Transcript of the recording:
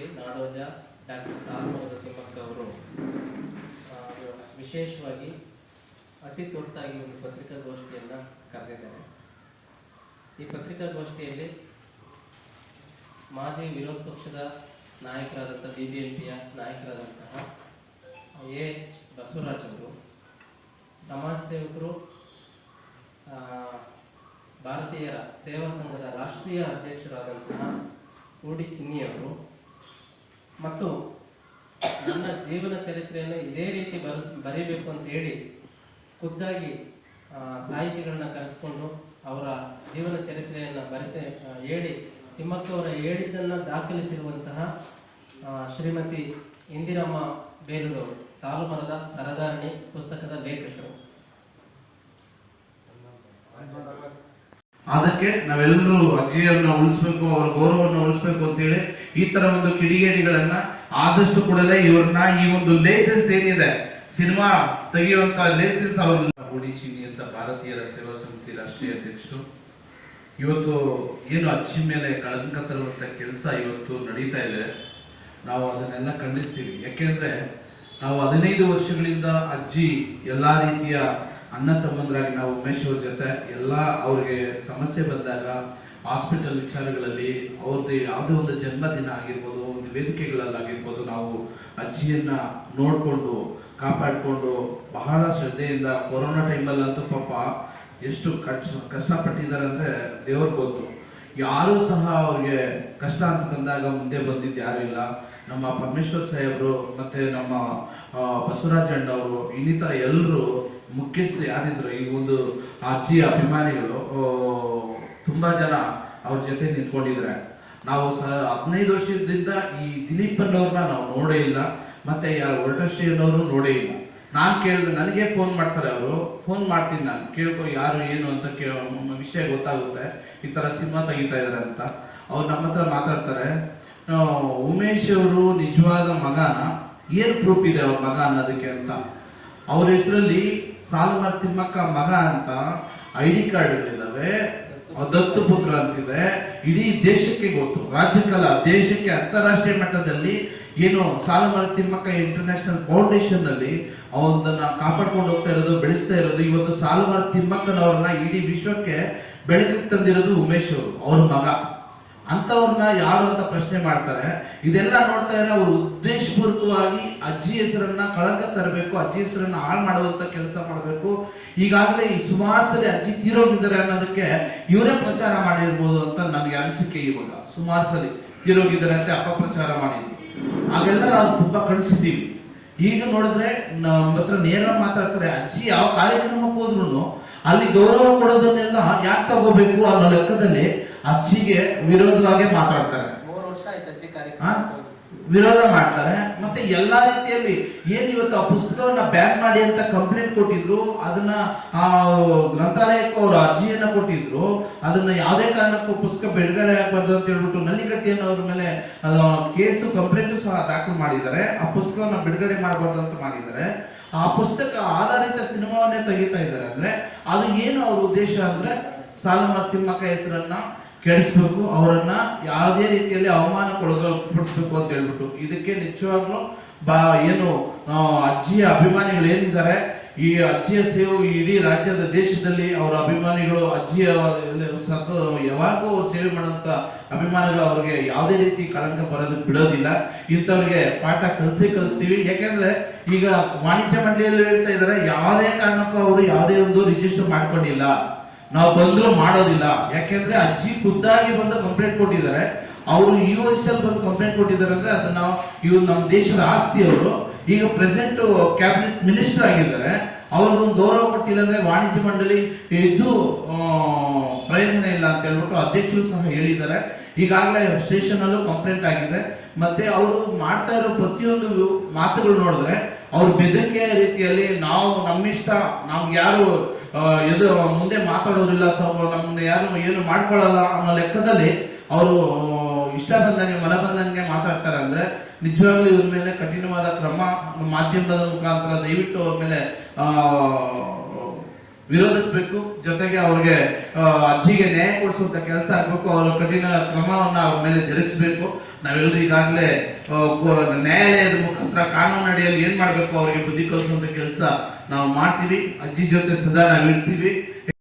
ಶ್ರೀ ನಾಡೋಜ ಡಾಕ್ಟರ್ ಸಾಲುಮರದ ತಿಮ್ಮಕ್ಕ ಅವರು ವಿಶೇಷವಾಗಿ ಅತಿ ತುರ್ತಾಗಿ ಒಂದು ಪತ್ರಿಕಾಗೋಷ್ಠಿಯನ್ನು ಕರೆದಿದ್ದಾರೆ. ಈ ಪತ್ರಿಕಾಗೋಷ್ಠಿಯಲ್ಲಿ ಮಾಜಿ ವಿರೋಧ ಪಕ್ಷದ ನಾಯಕರಾದಂಥ ಬಿ ಬಿ ಎಂ ಪಿಯ ನಾಯಕರಾದಂತಹ ಎ ಎಚ್ ಬಸವರಾಜ್ ಅವರು ಸಮಾಜ ಸೇವಕರು ಆ, ಭಾರತೀಯರ ಸೇವಾ ಸಂಘದ ರಾಷ್ಟ್ರೀಯ ಅಧ್ಯಕ್ಷರಾದಂತಹ ಊಡಿ ಚಿನ್ನಿಯವರು ಮತ್ತು ನನ್ನ ಜೀವನ ಚರಿತ್ರೆಯನ್ನು ಇದೇ ರೀತಿ ಬರೆಸ್, ಬರೀಬೇಕು ಅಂತ ಹೇಳಿ ಖುದ್ದಾಗಿ ಸಾಹಿತಿಗಳನ್ನ ಕರೆಸ್ಕೊಂಡು ಅವರ ಜೀವನ ಚರಿತ್ರೆಯನ್ನು ಬರೆಸಿ ಹೇಳಿ ತಿಮ್ಮಕ್ಕವರ ಹೇಳಿದ್ದನ್ನು ದಾಖಲಿಸಿರುವಂತಹ ಶ್ರೀಮತಿ ಇಂದಿರಮ್ಮ ಬೇಲೂರವರು ಸಾಲುಮರದ ಸರದಾರಣಿ ಪುಸ್ತಕದ ಲೇಖಕರು. ಅದಕ್ಕೆ ನಾವೆಲ್ಲರೂ ಅಜ್ಜಿಯನ್ನು ಉಳಿಸ್ಬೇಕು, ಅವರ ಗೌರವವನ್ನು ಉಳಿಸ್ಬೇಕು ಅಂತೇಳಿ ಈ ತರ ಒಂದು ಕಿಡಿಗೇಡಿಗಳನ್ನ ಆದಷ್ಟು ಕೂಡಲೇ ಇವ್ರನ್ನ ಈ ಒಂದು ಲೈಸೆನ್ಸ್ ಏನಿದೆ, ಸಿನಿಮಾ ತೆಗೆಯುವಂತ ಲೈಸೆನ್ಸ್ ಅವ್ರನ್ನ ಹುಡಿಚಿನಿ ಅಂತ ಭಾರತೀಯರ ಸೇವಾ ಸಮಿತಿ ರಾಷ್ಟ್ರೀಯ ಅಧ್ಯಕ್ಷರು. ಇವತ್ತು ಏನು ಅಜ್ಜಿ ಮೇಲೆ ಕಳಂಕ ತರುವಂತ ಕೆಲಸ ಇವತ್ತು ನಡೀತಾ ಇದೆ. ನಾವು ಅದನ್ನೆಲ್ಲ ಖಂಡಿಸ್ತೀವಿ. ಯಾಕೆಂದ್ರೆ ನಾವು ಹದಿನೈದು ವರ್ಷಗಳಿಂದ ಅಜ್ಜಿ ಎಲ್ಲಾ ರೀತಿಯ ಅಣ್ಣ ತಮ್ಮಂದ್ರಾಗಿ ನಾವು ಉಮೇಶ್ ಅವ್ರ ಜೊತೆ ಎಲ್ಲ ಅವ್ರಿಗೆ ಸಮಸ್ಯೆ ಬಂದಾಗ ಹಾಸ್ಪಿಟಲ್ ವಿಚಾರಗಳಲ್ಲಿ ಅವ್ರದ್ದು ಯಾವುದೇ ಒಂದು ಜನ್ಮದಿನ ಆಗಿರ್ಬೋದು, ಒಂದು ವೇದಿಕೆಗಳಲ್ಲಾಗಿರ್ಬೋದು ನಾವು ಅಜ್ಜಿಯನ್ನ ನೋಡಿಕೊಂಡು, ಕಾಪಾಡಿಕೊಂಡು ಬಹಳ ಶ್ರದ್ಧೆಯಿಂದ ಕೊರೋನಾ ಟೈಮಲ್ಲಂತೂ ಪಾಪ ಎಷ್ಟು ಕಷ್ಟ, ಕಷ್ಟಪಟ್ಟಿದ್ದಾರೆ ಅಂದರೆ ದೇವ್ರಿಗೆ ಗೊತ್ತು. ಯಾರು ಸಹ ಅವ್ರಿಗೆ ಕಷ್ಟ ಅಂತ ಬಂದಾಗ ಮುಂದೆ ಬಂದಿದ್ದು ಯಾರು ಇಲ್ಲ. ನಮ್ಮ ಪರಮೇಶ್ವರ್ ಸಾಹೇಬ್ರು ಮತ್ತೆ ನಮ್ಮ ಬಸವರಾಜ್ ಅಣ್ಣವರು ಇನ್ನಿತರ ಎಲ್ಲರೂ ಮುಖ್ಯಸ್ಥರು ಯಾರಿದ್ರು, ಈ ಒಂದು ಅಜ್ಜಿ ಅಭಿಮಾನಿಗಳು ತುಂಬಾ ಜನ ಅವ್ರ ಜೊತೆ ನಿಂತ್ಕೊಂಡಿದ್ದಾರೆ. ನಾವು ಸ, ಹದಿನೈದು ವರ್ಷದಿಂದ ಈ ದಿಲೀಪ್ ಅನ್ನೋರ್ನ ನಾವು ನೋಡೇ ಇಲ್ಲ, ಮತ್ತೆ ಯಾರು ಒರಟಶ್ರೀ ಅನ್ನೋರು ನೋಡೇ ಇಲ್ಲ. ನಾನ್ ಕೇಳಿದೆ, ನನಗೆ ಫೋನ್ ಮಾಡ್ತಾರೆ ಅವರು. ಫೋನ್ ಮಾಡ್ತೀನಿ ನಾನು. ಕೇಳ್ಕೊ, ಯಾರು, ಏನು ಅಂತ ಕೇಳೋ ವಿಷಯ ಗೊತ್ತಾಗುತ್ತೆ. ಈ ಥರ ಸಿನಿಮಾ ತೆಗಿತಾ ಇದ್ದಾರೆ ಅಂತ. ಅವ್ರು ನಮ್ಮ ಹತ್ರ ಮಾತಾಡ್ತಾರೆ. ಉಮೇಶ್ ಅವರು ನಿಜವಾದ ಮಗನ? ಏನು ಪ್ರೂಫ್ ಇದೆ ಅವ್ರ ಮಗ ಅನ್ನೋದಕ್ಕೆ ಅಂತ? ಅವ್ರ ಹೆಸರಲ್ಲಿ ಸಾಲು ತಿಮ್ಮಕ್ಕ ಮಗ ಅಂತ ಐ ಡಿ ಕಾರ್ಡ್ಗಳಿದಾವೆ ದತ್ತು ಪುತ್ರ ಅಂತಿದೆ. ಇಡೀ ದೇಶಕ್ಕೆ ಗೊತ್ತು. ರಾಜ್ಯಕ್ಕಲ್ಲ, ದೇಶಕ್ಕೆ ಅಂತಾರಾಷ್ಟ್ರೀಯ ಮಟ್ಟದಲ್ಲಿ ಏನು ಸಾಲುಮರ ತಿಮ್ಮಕ್ಕ ಇಂಟರ್ನ್ಯಾಷನಲ್ ಫೌಂಡೇಶನ್ ಅಲ್ಲಿ ಅವನ್ನ ಕಾಪಾಡ್ಕೊಂಡು ಹೋಗ್ತಾ ಇರೋದು, ಬೆಳೆಸ್ತಾ ಇರೋದು, ಇವತ್ತು ಸಾಲುಮರ ತಿಮ್ಮಕ್ಕನವ್ರನ್ನ ಇಡೀ ವಿಶ್ವಕ್ಕೆ ಬೆಳಕಿಗೆ ತಂದಿರೋದು ಉಮೇಶ್ ಅವರು, ಅವ್ರ ಮಗ. ಅಂತವ್ರನ್ನ ಯಾರು ಅಂತ ಪ್ರಶ್ನೆ ಮಾಡ್ತಾರೆ. ಇದೆಲ್ಲ ನೋಡ್ತಾ ಇದ್ರೆ ಅವರು ಉದ್ದೇಶಪೂರ್ವಕವಾಗಿ ಅಜ್ಜಿ ಹೆಸರನ್ನ ಕಳಂಕ ತರಬೇಕು, ಅಜ್ಜಿ ಹೆಸರನ್ನ ಹಾಳು ಮಾಡುವಂತ ಕೆಲಸ ಮಾಡಬೇಕು. ಈಗಾಗಲೇ ಈ ಸುಮಾರು ಸಲ ಅಜ್ಜಿ ತೀರೋಗಿದ್ದಾರೆ ಅನ್ನೋದಕ್ಕೆ ಇವರೇ ಪ್ರಚಾರ ಮಾಡಿರ್ಬೋದು ಅಂತ ನನಗೆ ಅನಿಸಿಕೆ ಇವಾಗ. ಸುಮಾರು ಸಲ ತೀರೋಗಿದ್ದಾರೆ ಅಂತ ಅಪಪ್ರಚಾರ ಮಾಡಿದ್ವಿ ಹಾಗೆಲ್ಲ ನಾವು ತುಂಬಾ ಕಳಿಸಿದ್ದೀವಿ. ಈಗ ನೋಡಿದ್ರೆ ನಮ್ಮ ಹತ್ರ ನೇರ ಮಾತಾಡ್ತಾರೆ, ಅಜ್ಜಿ, ಯಾವ ಕಾರ್ಯಕ್ರಮಕ್ಕೆ ಹೋದ್ರು ಅಲ್ಲಿ ಗೌರವ ಕೊಡೋದನ್ನೆಲ್ಲ ಯಾಕೆ ತಗೋಬೇಕು ಅನ್ನೋ ಲೆಕ್ಕದಲ್ಲಿ ಅಜ್ಜಿಗೆ ವಿರೋಧವಾಗಿ ಮಾತಾಡ್ತಾರೆ. ವಿರೋಧ ಮಾಡ್ತಾರೆ. ಮತ್ತೆ ಎಲ್ಲಾ ರೀತಿಯಲ್ಲಿ ಏನ್ ಇವತ್ತು ಆ ಪುಸ್ತಕವನ್ನ ಬ್ಯಾನ್ ಮಾಡಿ ಅಂತ ಕಂಪ್ಲೇಂಟ್ ಕೊಟ್ಟಿದ್ರು ಅದನ್ನ ಆ ಗ್ರಂಥಾಲಯಕ್ಕೆ ಅವರು ಅರ್ಜಿಯನ್ನ ಕೊಟ್ಟಿದ್ರು ಅದನ್ನ ಯಾವುದೇ ಕಾರಣಕ್ಕೂ ಪುಸ್ತಕ ಬಿಡುಗಡೆ ಆಗ್ಬಾರ್ದು ಅಂತ ಹೇಳ್ಬಿಟ್ಟು ನಲ್ಲಿಗಟ್ಟಿ ಅನ್ನೋದ್ರ ಮೇಲೆ ಕೇಸು ಕಂಪ್ಲೇಂಟ್ ಸಹ ದಾಖಲು ಮಾಡಿದ್ದಾರೆ. ಆ ಪುಸ್ತಕವನ್ನ ಬಿಡುಗಡೆ ಮಾಡಬಾರ್ದು ಅಂತ ಮಾಡಿದ್ದಾರೆ. ಆ ಪುಸ್ತಕ ಆಧಾರಿತ ಸಿನಿಮಾವನ್ನೇ ತೆಗಿತಾ ಇದ್ದಾರೆ ಅಂದ್ರೆ ಅದು ಏನು ಅವ್ರ ಉದ್ದೇಶ ಅಂದ್ರೆ ಸಾಲುಮರ ತಿಮ್ಮಕ್ಕ ಹೆಸರನ್ನ ಕೆಡಿಸ್ಬೇಕು, ಅವರನ್ನ ಯಾವುದೇ ರೀತಿಯಲ್ಲಿ ಅವಮಾನಕ್ಕೊಳಪಡಿಸ್ಬೇಕು ಅಂತ ಹೇಳ್ಬಿಟ್ಟು. ಇದಕ್ಕೆ ನಿಜವಾಗ್ಲೂ ಬಾ, ಏನು ಅಜ್ಜಿಯ ಅಭಿಮಾನಿಗಳು ಏನಿದ್ದಾರೆ, ಈ ಅಜ್ಜಿಯ ಸೇವೆ ಇಡೀ ರಾಜ್ಯದ ದೇಶದಲ್ಲಿ ಅವರ ಅಭಿಮಾನಿಗಳು, ಅಜ್ಜಿಯ ಸತ್ತು ಯಾವಾಗೂ ಅವ್ರು ಸೇವೆ ಮಾಡುವಂತ ಅಭಿಮಾನಿಗಳು ಅವ್ರಿಗೆ ಯಾವುದೇ ರೀತಿ ಕಳಂಕ ಬರೋದು ಬಿಡೋದಿಲ್ಲ. ಇಂಥವ್ರಿಗೆ ಪಾಠ ಕಲಿಸಿ ಕಲಿಸ್ತೀವಿ. ಯಾಕೆಂದ್ರೆ ಈಗ ವಾಣಿಜ್ಯ ಮಂಡಳಿಯಲ್ಲಿ ಹೇಳ್ತಾ ಇದ್ದಾರೆ, ಯಾವುದೇ ಕಾರಣಕ್ಕೂ ಅವರು ಯಾವುದೇ ಒಂದು ರಿಜಿಸ್ಟರ್ ಮಾಡ್ಕೊಂಡಿಲ್ಲ. ನಾವು ಬಂದ್ರು ಮಾಡೋದಿಲ್ಲ. ಯಾಕೆಂದ್ರೆ ಅಜ್ಜಿ ಖುದ್ದಾಗಿ ಬಂದು ಕಂಪ್ಲೇಂಟ್ ಕೊಟ್ಟಿದ್ದಾರೆ. ಅವರು ಯು ಎಸ್ ಎಲ್ ಬಂದು ಕಂಪ್ಲೇಂಟ್ ಕೊಟ್ಟಿದ್ದಾರೆ ಅಂದ್ರೆ ಅದನ್ನ ಇವ್ರು ನಮ್ಮ ದೇಶದ ಆಸ್ತಿ ಅವರು. ಈಗ ಪ್ರೆಸೆಂಟ್ ಕ್ಯಾಬಿನೆಟ್ ಮಿನಿಸ್ಟರ್ ಆಗಿದ್ದಾರೆ. ಅವ್ರಿಗೊಂದು ಗೌರವ ಕೊಟ್ಟಿಲ್ಲ ಅಂದ್ರೆ ವಾಣಿಜ್ಯ ಮಂಡಳಿ ಇದ್ದು ಪ್ರಯೋಜನ ಇಲ್ಲ ಅಂತ ಹೇಳ್ಬಿಟ್ಟು ಅಧ್ಯಕ್ಷರು ಸಹ ಹೇಳಿದ್ದಾರೆ. ಈಗಾಗಲೇ ಸ್ಟೇಷನ್ ಅಲ್ಲೂ ಕಂಪ್ಲೇಂಟ್ ಆಗಿದೆ. ಮತ್ತೆ ಅವರು ಮಾಡ್ತಾ ಇರೋ ಪ್ರತಿಯೊಂದು ಮಾತುಗಳು ನೋಡಿದ್ರೆ ಅವ್ರು ಬೆದರಿಕೆ ರೀತಿಯಲ್ಲಿ ನಾವು ನಮ್ಮಿಷ್ಟ ನಾವು ಯಾರು ಎದು ಮುಂದೆ ಮಾತಾಡೋರಿಲ್ಲ ಸೊ ನಮ್ಮನ್ನ ಯಾರು ಏನು ಮಾಡ್ಕೊಳ್ಳಲ್ಲ ಅನ್ನೋ ಲೆಕ್ಕದಲ್ಲಿ ಅವರು ಇಷ್ಟ ಬಂದಂಗೆ ಮನ ಬಂದಂಗೆ ಮಾತಾಡ್ತಾರೆ ಅಂದ್ರೆ ನಿಜವಾಗ್ಲೂ ಇವ್ರ ಮೇಲೆ ಕಠಿಣವಾದ ಕ್ರಮ ಮಾಧ್ಯಮದ ಮುಖಾಂತರ ದಯವಿಟ್ಟು ಅವ್ರ ಮೇಲೆ ಆ, ವಿರೋಧಿಸಬೇಕು. ಜೊತೆಗೆ ಅವ್ರಿಗೆ ಅಜ್ಜಿಗೆ ನ್ಯಾಯ ಕೊಡಿಸುವಂತ ಕೆಲಸ ಆಗ್ಬೇಕು. ಅವರ ಕಠಿಣ ಕ್ರಮವನ್ನ ಅವ್ರ ಮೇಲೆ ಜರುಗಿಸಬೇಕು. ನಾವೆಲ್ಲರೂ ಈಗಾಗಲೇ ನ್ಯಾಯಾಲಯದ ಮುಖಾಂತರ ಕಾನೂನು ಅಡಿಯಲ್ಲಿ ಏನ್ ಮಾಡ್ಬೇಕು? ಅವ್ರಿಗೆ ಬುದ್ಧಿ ಕಲಿಸುವಂತ ಕೆಲಸ ನಾವು ಮಾಡ್ತೀವಿ. ಅಜ್ಜಿ ಜೊತೆ ಸದಾ ನಾವು ಇರ್ತೀವಿ